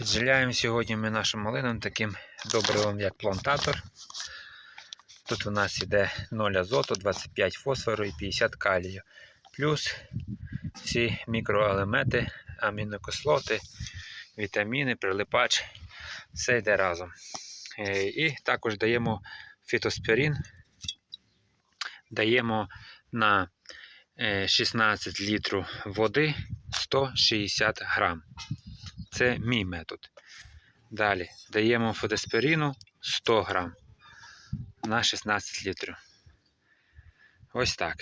Підживляємо сьогодні ми нашу малину таким добривом, як плантатор. Тут у нас йде 0 азоту, 25 фосфору і 50 калію. Плюс всі мікроелементи, амінокислоти, вітаміни, прилипач. Все йде разом. Е, І також даємо фітоспірин. Даємо на е, 16 літрів води 160 грам. Це мій метод. Далі даємо фотоспірину 100 грам на 16 літрів. Ось так.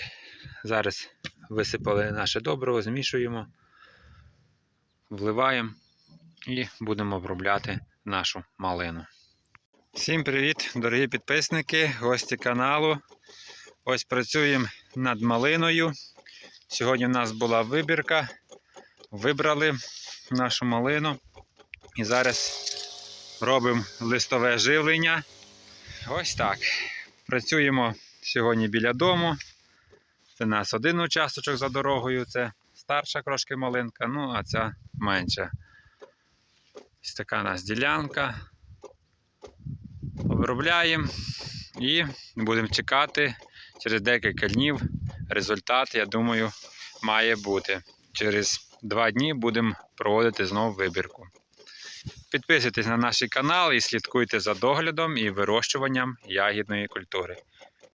Зараз висипали наше добриво, змішуємо, вливаємо і будемо обробляти нашу малину. Всім привіт, дорогі підписники, гості каналу. Ось працюємо над малиною. Сьогодні в нас була вибірка. Вибрали нашу малину. І зараз робимо листове живлення. Ось так. Працюємо сьогодні біля дому. Це у нас один участочок за дорогою, це старша трошки малинка, ну а ця менша. Ось така у нас ділянка. Обробляємо і будемо чекати через декілька днів. Результат, я думаю, має бути. Через два дні будемо проводити знову вибірку. Підписуйтесь на наш канал і слідкуйте за доглядом і вирощуванням ягідної культури.